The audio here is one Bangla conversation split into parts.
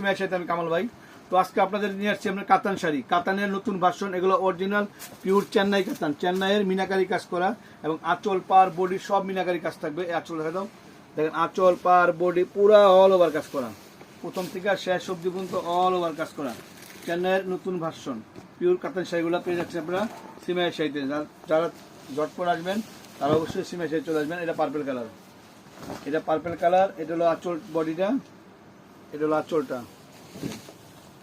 সিমাইয়ের সাথে আমি কামাল ভাই। তো আজকে আপনাদের নিয়ে আসছি আমরা কাতান শাড়ি। কাতানের নতুন ভার্সন এগুলো অরিজিনাল পিওর চেন্নাই কাতান। চেন্নাইয়ের মিনাকারি কাজ করা এবং আঁচল, পার বডি সব মিনাকারি কাজ থাকবে। এই আঁচল দেখা দাও। দেখেন, আঁচল, পার বডি পুরা অল ওভার কাজ করা। প্রথম থেকে শেষ অব্দি পর্যন্ত অল ওভার কাজ করা। চেন্নাইয়ের নতুন ভার্সন পিওর কাতান শাড়িগুলো পেয়ে যাচ্ছেন আপনারা সিমাইয়ের শাড়িতে। যারা জটপট আসবেন, তারা অবশ্যই সিমাইয়ের শাড়ি চলে আসবেন। এটা পার্পেল কালার এটা পার্পেল কালার এটা হলো আঁচল বডিটা এটা হলো আঁচলটা।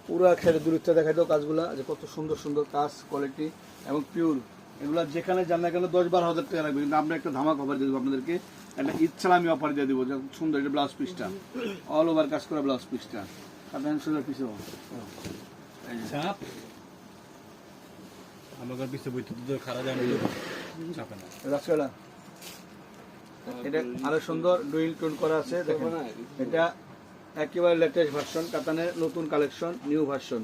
পুরো একসাথে দূরত্ব দেখা দাও কাজগুলো যে কত সুন্দর সুন্দর কাজ কোয়ালিটি এবং পিওর এগুলো যেখানে যান না কেন দশ বারো হাজার টাকা লাগবে। কিন্তু আমরা একটা ধামাক অফার দিয়ে দেবো আপনাদেরকে। একটা ছাড়া আমি অফার দিয়ে দেবো সুন্দর এটা ব্লাউজ পিসটা অল ওভার কাজ করা ব্লাউজ পিসটা আপনার সুন্দর পিস বইতে না। রাসকেলা এটা আরও সুন্দর ডুইল টোন করা আছে দেখেন। এটা একেবারে লেটেস্ট ভার্সন কাতানের নতুন কালেকশন নিউ ভার্সন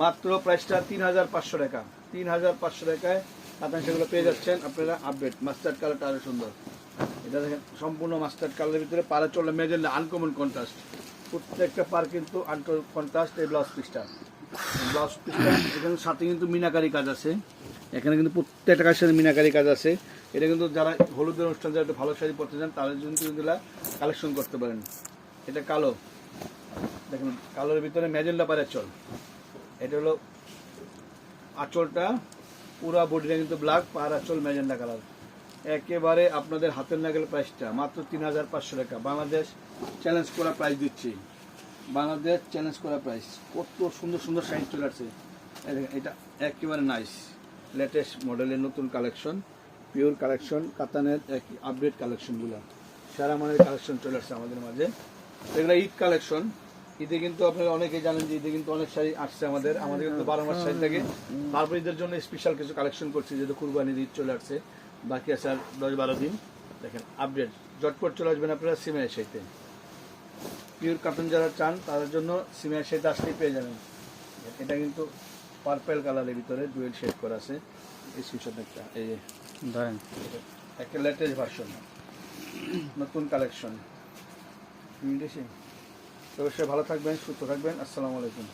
মাত্র প্রাইসটা তিন হাজার পাঁচশো টাকা। তিন হাজার পাঁচশো টাকায় কাতান সেগুলো পেয়ে যাচ্ছেন আপনারা আপডেট মাস্টার্ড কালারটা আরও সুন্দর। এটা দেখেন, সম্পূর্ণ মাস্টার্ড কালারের ভিতরে পাড়া চলে মেজেল আনকমন কন্ট্রাস্ট প্রত্যেকটা পার কিন্তু আনকমন কন্ট্রাস্ট এই ব্লাউজ পিসটা ব্লাউজ পিসটা এখানে সাথে কিন্তু মিনাকারি কাজ আছে। এখানে কিন্তু প্রত্যেকটা কাজের সাথে মিনাকারি কাজ আছে। এটা কিন্তু যারা হলুদের অনুষ্ঠান, যারা একটু ভালো শাড়ি পরতে চান, তাদের জন্য কিন্তু কালেকশন করতে পারেন। এটা কালো। দেখুন, কালোর ভিতরে ম্যাজেন্ডা পারের চল। এটা হলো আঁচলটা, পুরা বডিটা কিন্তু ব্ল্যাক পার আঁচল ম্যাজেন্ডা কালার একেবারে আপনাদের হাতের নাগের প্রাইসটা মাত্র তিন হাজার পাঁচশো টাকা। বাংলাদেশ চ্যালেঞ্জ করা প্রাইস দিচ্ছি। বাংলাদেশ চ্যালেঞ্জ করা প্রাইস কত সুন্দর সুন্দর সাইজ চলে আসছে। এটা একেবারে নাইস লেটেস্ট মডেলের নতুন কালেকশন পিওর কালেকশন কাতানের আপডেট কালেকশনগুলো সারা মানের কালেকশন চলে আসছে আমাদের মাঝে। এগুলো ঈদ কালেকশন। ঈদে কিন্তু আপনারা অনেকেই জানেন যে ঈদে কিন্তু অনেক শাড়ি আসছে আমাদের। আমাদের কিন্তু বারো মাস শাড়ি থাকে। তারপর ঈদের জন্য স্পেশাল কিছু কালেকশন করছি যেহেতু কুরবানির ঈদ চলে আসছে। বাকি আছে আর দশ বারো দিন। দেখেন আপডেট জটপট চলে আসবেন আপনারা সিমের সাইতে পিওর কাটন যারা চান তাদের জন্য সিমের সাইতে আসলেই পেয়ে যাবেন। এটা কিন্তু পার্পেল কালারের ভিতরে ডুয়েল শেড করা আছে। এই সুইচার একটা এই ধরেন একটা লেটেস্ট ভার্সন নতুন কালেকশন তো অবশ্যই ভালো থাকবেন সুস্থ থাকবেন। আসসালামু আলাইকুম।